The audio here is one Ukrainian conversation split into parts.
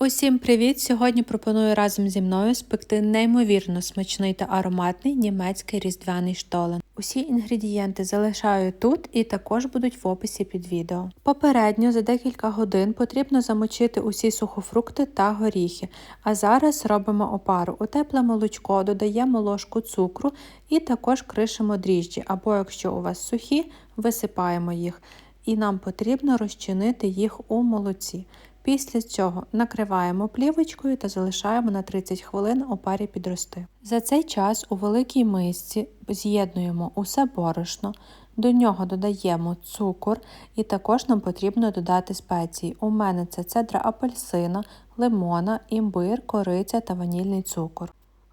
Усім привіт! Сьогодні пропоную разом зі мною спекти неймовірно смачний та ароматний німецький різдвяний штолен. Усі інгредієнти залишаю тут і також будуть в описі під відео. Попередньо за декілька годин потрібно замочити усі сухофрукти та горіхи. А зараз робимо опару. У тепле молочко додаємо ложку цукру і також кришимо дріжджі, або якщо у вас сухі, висипаємо їх. І нам потрібно розчинити їх у молоці. Після цього накриваємо плівочкою та залишаємо на 30 хвилин у парі підрости. За цей час у великій мисці з'єднуємо усе борошно, до нього додаємо цукор і також нам потрібно додати спеції. У мене це цедра апельсина, лимона, імбир, кориця та ванільний цукор.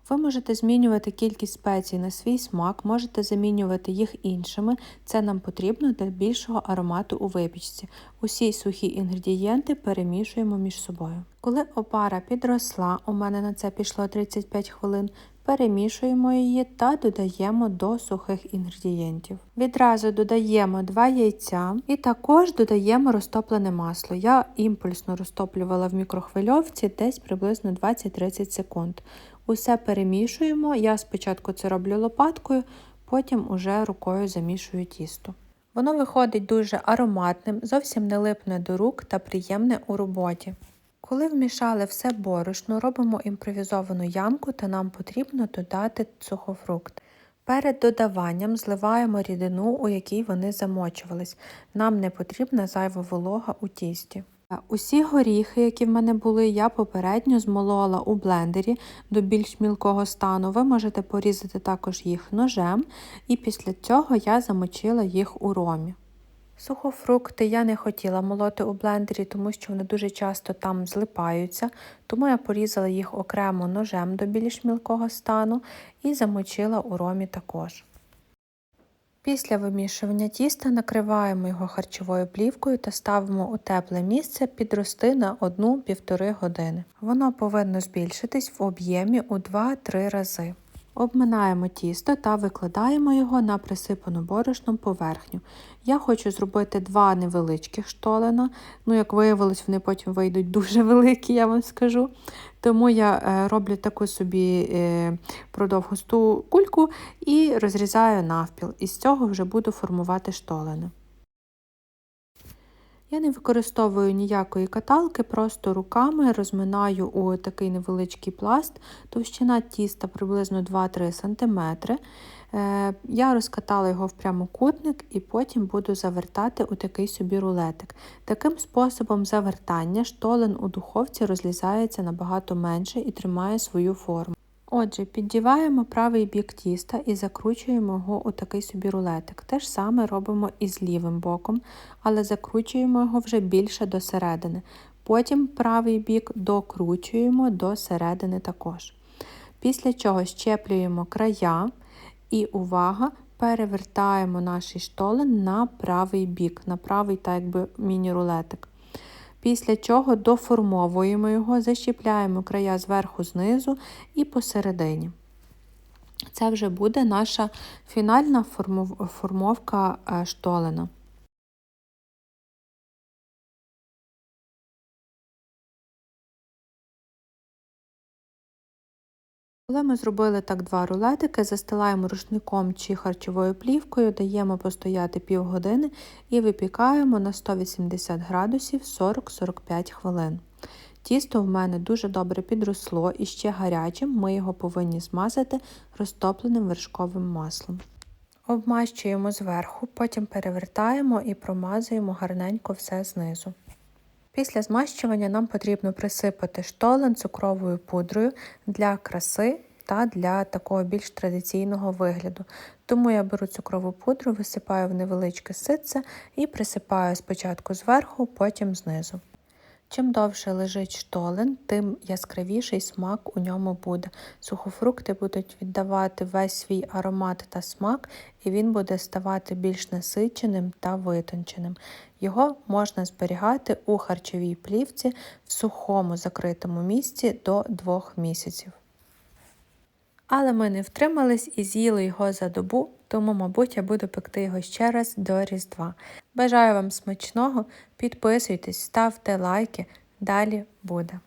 Ви можете змінювати кількість спецій на свій смак, можете замінювати їх іншими. Це нам потрібно для більшого аромату у випічці. Усі сухі інгредієнти перемішуємо між собою. Коли опара підросла, у мене на це пішло 35 хвилин. Перемішуємо її та додаємо до сухих інгредієнтів. Відразу додаємо 2 яйця і також додаємо розтоплене масло. Я імпульсно розтоплювала в мікрохвильовці десь приблизно 20-30 секунд. Усе перемішуємо. Я спочатку це роблю лопаткою, потім уже рукою замішую тісто. Воно виходить дуже ароматним, зовсім не липне до рук та приємне у роботі. Коли вмішали все борошно, робимо імпровізовану ямку та нам потрібно додати сухофрукт. Перед додаванням зливаємо рідину, у якій вони замочувались. Нам не потрібна зайва волога у тісті. Усі горіхи, які в мене були, я попередньо змолола у блендері до більш мілкого стану. Ви можете порізати також їх ножем, і після цього я замочила їх у ромі. Сухофрукти я не хотіла молоти у блендері, тому що вони дуже часто там злипаються, тому я порізала їх окремо ножем до більш мілкого стану і замочила у ромі також. Після вимішування тіста накриваємо його харчовою плівкою та ставимо у тепле місце підрости на 1-1,5 години. Воно повинно збільшитись в об'ємі у 2-3 рази. Обминаємо тісто та викладаємо його на присипану борошном поверхню. Я хочу зробити два невеличких штолена. Ну, як виявилось, вони потім вийдуть дуже великі, я вам скажу. Тому я е, роблю таку собі е, продовгусту кульку і розрізаю навпіл. І з цього вже буду формувати штолени. Я не використовую ніякої каталки, просто руками розминаю у такий невеличкий пласт, товщина тіста приблизно 2-3 см. Е, я розкатала його в прямокутник і потім буду завертати у такий собі рулетик. Таким способом завертання штолен у духовці розлізається набагато менше і тримає свою форму. Отже, піддіваємо правий бік тіста і закручуємо його у такий собі рулетик. Те ж саме робимо і з лівим боком, але закручуємо його вже більше до середини. Потім правий бік докручуємо до середини також. Після чого щеплюємо края і увага, перевертаємо наш штолен на правий бік, на правий так якби міні-рулетик. Після чого доформовуємо його, защіпляємо края зверху знизу і посередині. Це вже буде наша фінальна формовка е, штолена. Коли ми зробили так два рулетики, застилаємо рушником чи харчовою плівкою, даємо постояти півгодини і випікаємо на 180 градусів 40-45 хвилин. Тісто в мене дуже добре підросло і ще гарячим ми його повинні змазати розтопленим вершковим маслом. Обмащуємо зверху, потім перевертаємо і промазуємо гарненько все знизу. Після змащування нам потрібно присипати штолен цукровою пудрою для краси та для такого більш традиційного вигляду. Тому я беру цукрову пудру, висипаю в невеличке ситце і присипаю спочатку зверху, потім знизу. Чим довше лежить штолен, тим яскравіший смак у ньому буде. Сухофрукти будуть віддавати весь свій аромат та смак, і він буде ставати більш насиченим та витонченим. Його можна зберігати у харчовій плівці в сухому закритому місці до 2 місяців. Але ми не втримались і з'їли його за добу, тому, мабуть, я буду пекти його ще раз до Різдва. Бажаю вам смачного, підписуйтесь, ставте лайки, далі буде.